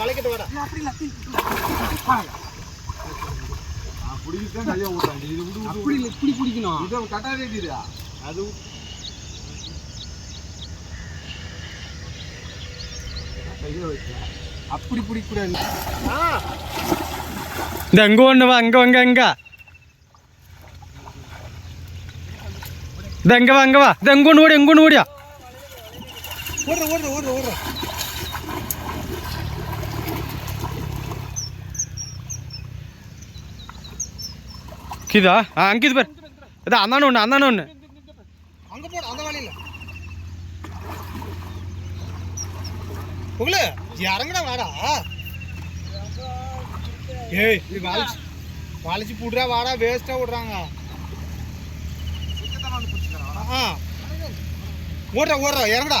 வளைக்கிட்டு பிடிக்கிட்டு கையை இது விடு. அப்படி இல்லை இப்படி பிடிக்கணும்? இதை கட்டாதே இருக்குதா அது கையை வைக்க அப்படி பிடிக்கக்கூடாது. ஆ. இந்த அங்கே ஒன்று வா அங்கே வாங்க அங்கே. இந்த அங்கே வா அங்கே வா. இது அங்கே ஒன்று ஓடி அங்கே ஒன்று ஓடியா ஓடுற ஓடுற ஓடுற ஓடுற. கிதா ஆ அங்கே இது பாரு. இதான் அந்தான ஒன்று அந்தான ஒன்று அங்க போடு அந்த வழியில புகழு இறங்கடா வாடா. ஏய் இது வாலிச்சு புடுறா வாடா வேஸ்டா விடுறாங்க. ஆ. ஓடுறா ஓடுறா இறங்கடா.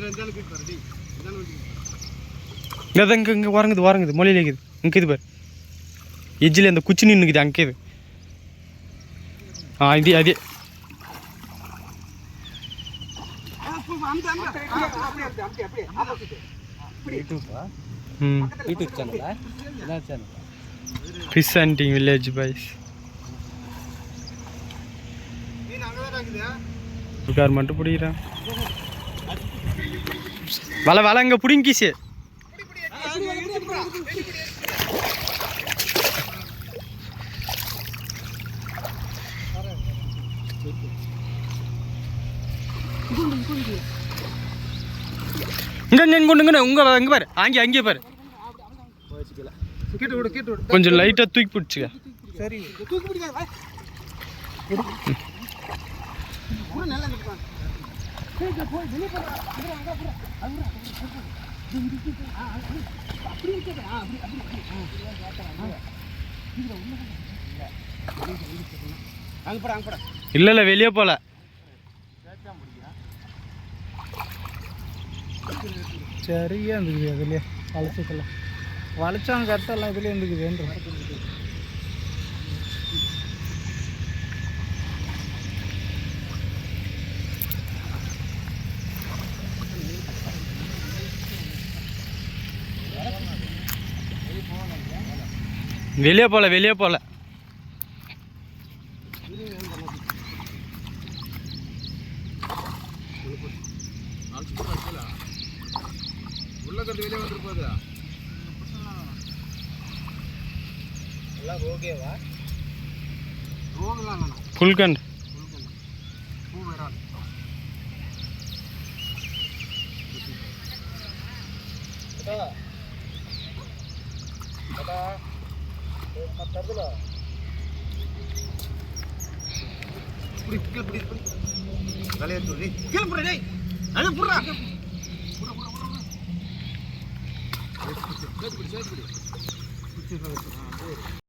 இதுல இந்த ஆளு போயிட்டு பாரு, டேய். இந்த ஆளு வந்து இங்கே இங்கே இங்கே வரங்குது வரங்குது மொழியில் இருக்குது இங்கே இது பாரு எஜ்ஜில் அந்த குச்சி நின்றுக்குது அங்கே இது ஆ இது அதே ஆ, போ, அமுக்கு, அமுக்கு. ஆ, அப்படியே, அப்படியே, அப்படியே, அப்படியே. opposite. ம் யூடியூப் சேனலா என்ன channel fish hunting village boys மீன் அங்கதான்டா இருக்குது. கார் மட்டும் பிடிக்கிறான் வலை வலை அங்கே பிடிங்கிச்சு. இங்கே இங்கே உங்க இங்கே பாரு. அங்கே அங்கேயே பாரு. கொஞ்சம் லைட்டாக தூக்கி பிடிச்சிக்க. சரி. தூக்கி பிடிக்காத வா. எடு. கூட நல்லா நிற்பான் அங்க போட அங்க போட இல்லை இல்லை வெளியே போகல சரியா இருந்துக்குது அதுலயே வளைச்சக்கெல்லாம் வளைச்சாங்க கரெக்டாக இதுலேயே இருந்துக்குதுன்ற வெளியே போகல வெளியே போகல. உள்ள கட்டு வெளியே வந்துருப்பாது எல்லாம் ஓகேவா ரோகெல்லாம் வேணாம் குல்கண்ட். பூ வேறால் தலையை சொல்லி கீழே போடுறா டேய் அது போடுறா